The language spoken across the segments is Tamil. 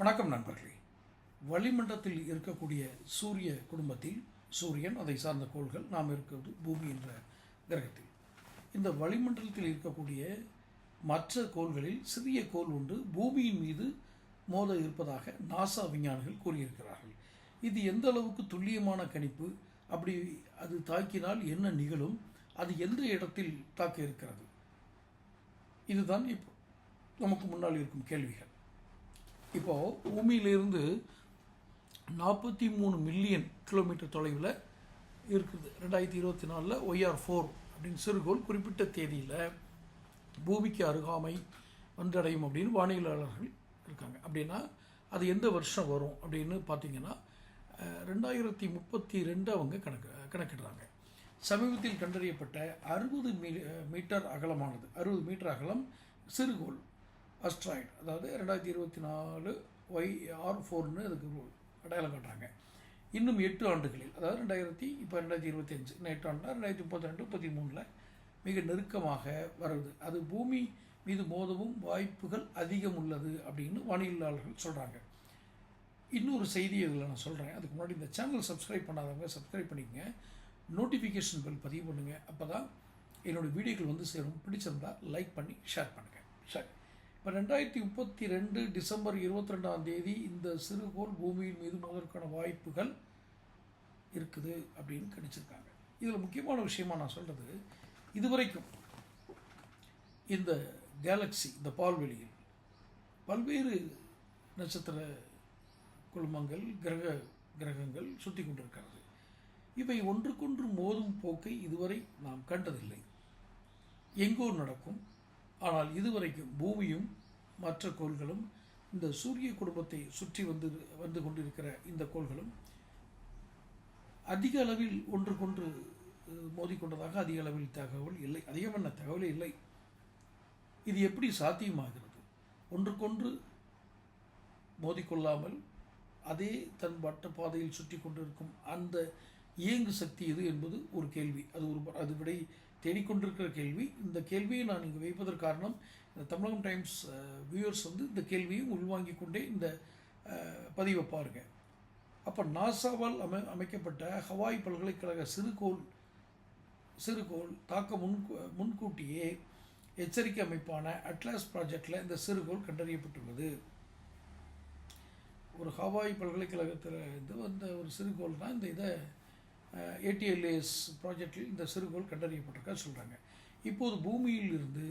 வணக்கம் நண்பர்களே. வளிமண்டலத்தில் இருக்கக்கூடிய சூரிய குடும்பத்தில் சூரியன் அதை சார்ந்த கோள்கள் நாம் இருக்கிறது பூமி என்ற கிரகத்தில். இந்த வளிமண்டலத்தில் இருக்கக்கூடிய மற்ற கோள்களில் சிறிய கோள் ஒன்று பூமியின் மீது மோத இருப்பதாக நாசா விஞ்ஞானிகள் கூறியிருக்கிறார்கள். இது எந்த அளவுக்கு துல்லியமான கணிப்பு? அப்படி அது தாக்கினால் என்ன நிகழும்? அது எந்த இடத்தில் தாக்க இருக்கிறது இதுதான் இப்போ நமக்கு முன்னால் இருக்கும் கேள்விகள். இப்போ பூமியிலிருந்து நாற்பத்தி மூணு மில்லியன் கிலோமீட்டர் தொலைவில் இருக்குது. ரெண்டாயிரத்தி இருபத்தி நாலில் ஒய்ஆர் ஃபோர் அப்படின்னு சிறுகோள் குறிப்பிட்ட தேதியில் பூமிக்கு அருகாமை வந்தடையும் அப்படின்னு வானியலாளர்கள் இருக்காங்க. அப்படின்னா அது எந்த வருஷம் வரும் அப்படின்னு பார்த்தீங்கன்னா ரெண்டாயிரத்தி முப்பத்தி ரெண்டு அவங்க கணக்கு கணக்கிடுறாங்க. சமீபத்தில் கண்டறியப்பட்ட அறுபது மீ மீட்டர் அகலமானது அறுபது மீட்டர் அகலம் சிறுகோள். அஸ்ட்ராய்டு அதாவது ரெண்டாயிரத்தி இருபத்தி நாலு ஒய் ஆர் ஃபோர்னு அதுக்கு அடையாளம் காட்டுறாங்க. இன்னும் எட்டு ஆண்டுகளில் அதாவது ரெண்டாயிரத்தி இப்போ ரெண்டாயிரத்தி இருபத்தி அஞ்சு இன்னும் எட்டு ஆண்டுனா ரெண்டாயிரத்தி முப்பத்தி ரெண்டு முப்பத்தி மூணில் மிக நெருக்கமாக வருது. அது பூமி மீது மோதவும் வாய்ப்புகள் அதிகம் உள்ளது அப்படின்னு வானியலாளர்கள் சொல்கிறாங்க இன்னொரு செய்தி இதில் நான் சொல்கிறேன் அதுக்கு முன்னாடி இந்த சேனல் சப்ஸ்கிரைப் பண்ணாதவங்க சப்ஸ்கிரைப் பண்ணிக்கங்க. நோட்டிஃபிகேஷன் பெல் பதிவு பண்ணுங்கள் அப்போ தான் என்னோடய வீடியோக்கள் வந்து சேரும். பிடிச்சிருந்தா லைக் பண்ணி ஷேர் பண்ணுங்கள் சரி இப்போ ரெண்டாயிரத்தி முப்பத்தி ரெண்டு டிசம்பர் இருபத்தி ரெண்டாம் தேதி இந்த சிறுகோள் பூமியின் மீது மோதற்கான வாய்ப்புகள் இருக்குது அப்படின்னு கணிச்சிருக்காங்க. இதில் முக்கியமான விஷயமா நான் சொல்கிறது இதுவரைக்கும் இந்த கேலக்ஸி இந்த பால்வெளியில் பல்வேறு நட்சத்திர குழுமங்கள் கிரக கிரகங்கள் சுற்றி கொண்டிருக்கிறது. இவை ஒன்றுக்கொன்று மோதும் போக்கை இதுவரை நாம் கண்டதில்லை. எங்கோ நடக்கும் ஆனால் இதுவரைக்கும் பூமியும் மற்ற கோள்களும் இந்த சூரிய குடும்பத்தை சுற்றி வந்து வந்து கொண்டிருக்கிற இந்த கோள்களும் அதிக அளவில் ஒன்று கொன்று மோதிக்கொண்டதாக அதிக அளவில் தகவல் இல்லை அதிகமான தகவலே இல்லை. இது எப்படி சாத்தியமாகிறது? ஒன்றுக்கொன்று மோதிக்கொள்ளாமல் அதே தன் வட்ட பாதையில் சுற்றி கொண்டிருக்கும் அந்த இயங்கு சக்தி எது என்பது ஒரு கேள்வி. அது ஒரு அது விடை தேடிக்கொண்டிருக்கிற கேள்வி. இந்த கேள்வியை நான் இங்கே வைப்பதற்கு காரணம் இந்த தமிழகம் டைம்ஸ் வியூவர்ஸ் வந்து இந்த கேள்வியும் உள்வாங்கி கொண்டே இந்த பதிவை பாருங்க. அப்போ நாசாவால் அமை அமைக்கப்பட்ட ஹவாய் பல்கலைக்கழக சிறுகோள் சிறுகோள் தாக்க முன் முன்கூட்டியே எச்சரிக்கை அமைப்பான அட்லாஸ் ப்ராஜெக்டில் இந்த சிறுகோள் கண்டறியப்பட்டுள்ளது. ஒரு ஹவாய் பல்கலைக்கழகத்தில் இது வந்த ஒரு சிறுகோள் தான் இந்த இதை ஏடிஎல்ஏஎஸ் ப்ராஜெக்டில் இந்த சிறுகோள் கண்டறியப்பட்டிருக்கா சொல்கிறாங்க இப்போது பூமியில் இருந்து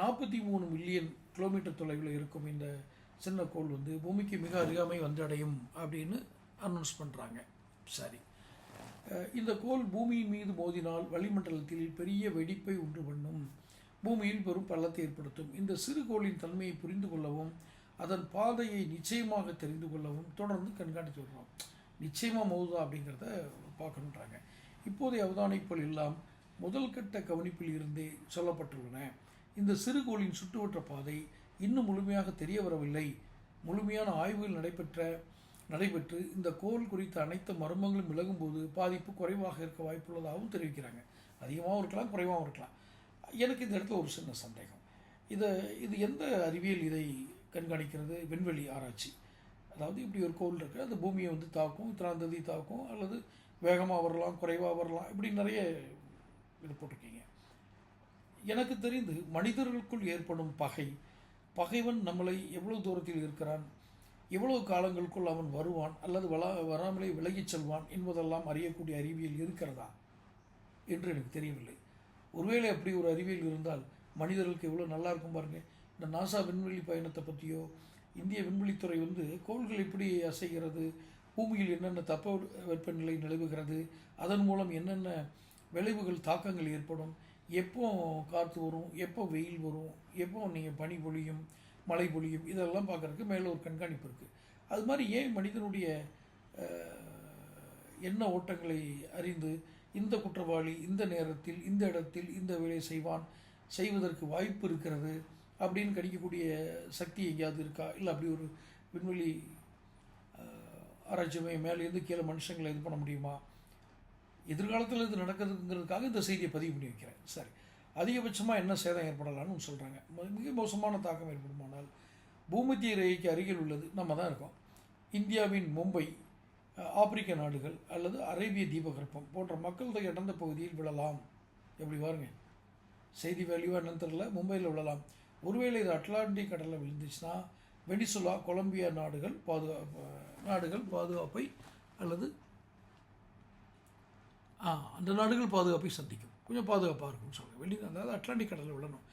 நாற்பத்தி மூணு மில்லியன் கிலோமீட்டர் தொலைவில் இருக்கும் இந்த சின்ன கோள் வந்து பூமிக்கு மிக அருகாமை வந்தடையும் அப்படின்னு அனௌன்ஸ் பண்ணுறாங்க சரி. இந்த கோள் பூமியின் மீது மோதினால் வளிமண்டலத்தில் பெரிய வெடிப்பை உண்டு பண்ணும். பூமியில் பெரும் பள்ளத்தை ஏற்படுத்தும். இந்த சிறுகோளின் தன்மையை புரிந்து கொள்ளவும் அதன் பாதையை நிச்சயமாக தெரிந்து கொள்ளவும் தொடர்ந்து கண்காணித்து வருகிறோம். நிச்சயமாக மோதுதா அப்படிங்கிறத பார்க்கணுன்றாங்க. இப்போதைய அவதானிப்புகள் எல்லாம் முதல் கட்ட கவனிப்பில் இருந்தே சொல்லப்பட்டுள்ளன. இந்த சிறுகோளின் சுற்றுவட்ட பாதை இன்னும் முழுமையாக தெரிய வரவில்லை. முழுமையான ஆய்வுகள் நடைபெற்ற நடைபெற்று இந்த கோள் குறித்த அனைத்து மர்மங்களும் விலகும்போது பாதிப்பு குறைவாக இருக்க வாய்ப்புள்ளதாகவும் தெரிவிக்கிறாங்க. அதிகமாகவும் இருக்கலாம் குறைவாகவும் இருக்கலாம். எனக்கு இந்த இடத்துல ஒரு சின்ன சந்தேகம். இதை இது எந்த அறிவியல் இதை கண்காணிக்கிறது? விண்வெளி ஆராய்ச்சி. அதாவது இப்படி ஒரு கோள் இருக்குது அந்த பூமியை வந்து தாக்கும் இத்தனாம் தேதி தாக்கும் அல்லது வேகமாக வரலாம் குறைவாக வரலாம் இப்படி நிறைய இது போட்டிருக்கீங்க. எனக்கு தெரிந்து மனிதர்களுக்குள் ஏற்படும் பகை பகைவன் நம்மளை எவ்வளவு தூரத்தில் இருக்கிறான் எவ்வளவு காலங்களுக்குள் அவன் வருவான் அல்லது வளா வராமலே விலகிச் செல்வான் என்பதெல்லாம் அறியக்கூடிய அறிவியல் இருக்கிறதா என்று எனக்கு தெரியவில்லை. ஒருவேளை அப்படி ஒரு அறிவியல் இருந்தால் மனிதர்களுக்கு எவ்வளோ நல்லா இருக்கும் பாருங்கள் இந்த நாசா விண்வெளி பயணத்தை பற்றியோ இந்திய விண்வெளித்துறை வந்து கோள்கள் எப்படி அசைகிறது பூமியில் என்னென்ன தப்ப வெப்பநிலை நிலவுகிறது அதன் மூலம் என்னென்ன விளைவுகள் தாக்கங்கள் ஏற்படும் எப்போ காற்று வரும் எப்போ வெயில் வரும் எப்போ நீங்கள் பனி பொழியும் மழை பொழியும் இதெல்லாம் பார்க்குறதுக்கு மேலே ஒரு கண்காணிப்பு இருக்குது அது மாதிரி ஏன் மனிதனுடைய என்ன எண்ண ஓட்டங்களை அறிந்து இந்த குற்றவாளி இந்த நேரத்தில் இந்த இடத்தில் இந்த வேலையை செய்வான் செய்வதற்கு வாய்ப்பு இருக்கிறது? அப்படின்னு கணிக்கக்கூடிய சக்தி எங்கேயாவது இருக்கா? இல்லை அப்படி ஒரு விண்வெளி ஆராய்ச்சி மையம் மேலேருந்து கீழே மனுஷங்களை இது பண்ண முடியுமா? எதிர்காலத்தில் இது நடக்குதுங்கிறதுக்காக இந்த செய்தியை பதிவு பண்ணி வைக்கிறேன். சரி. அதிகபட்சமாக என்ன சேதம் ஏற்படலாம்னு சொல்கிறாங்க மிக மோசமான தாக்கம் ஏற்படுமானால் பூமத்திய ரேகைக்கு அருகில் உள்ளது நம்ம தான் இருக்கோம். இந்தியாவின் மும்பை ஆப்பிரிக்க நாடுகள் அல்லது அரேபிய தீபகற்பம் போன்ற மக்கள் தொகை அடர்ந்த பகுதியில் விழலாம். எப்படி பாருங்க. செய்தி வேல்யூவாக என்னன்னு தெரில மும்பையில் விழலாம். ஒருவேளை இது அட்லாண்டிக் கடலில் விழுந்துச்சுன்னா வெனிசுலா கொலம்பியா நாடுகள் பாதுகாப்பு நாடுகள் பாதுகாப்பை அல்லது ஆ அந்த நாடுகள் பாதுகாப்பை சந்திக்கும். கொஞ்சம் பாதுகாப்பாக இருக்கும்னு சொல்லுங்கள் வெளி அதாவது அட்லாண்டிக் கடலில் விழணும்.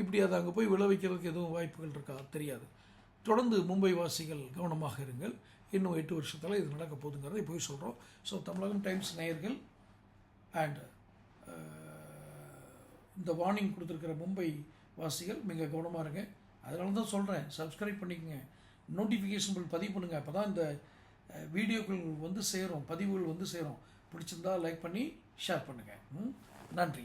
இப்படி அதை அங்கே போய் விழ வைக்கிறதுக்கு எதுவும் வாய்ப்புகள் இருக்கா? தெரியாது. தொடர்ந்து மும்பை வாசிகள் கவனமாக இருங்கள். இன்னும் எட்டு வருஷத்தில் இது நடக்க போகுதுங்கிறதை போய் சொல்கிறோம் ஸோ தமிழகம் டைம்ஸ் நேயர்கள் அண்ட் uh, இந்த வார்னிங் கொடுத்துருக்கிற மும்பை வாசிகள் மிக கவனமாக இருங்க. அதனால தான் சொல்கிறேன் சப்ஸ்கிரைப் பண்ணிக்கங்க. நோட்டிஃபிகேஷன் பில் பதிவு பண்ணுங்கள் அப்போ தான் இந்த வீடியோக்கள் வந்து சேரும் பதிவுகள் வந்து சேரும். பிடிச்சிருந்தா லைக் பண்ணி ஷேர் பண்ணுங்கள் ம்? நன்றி.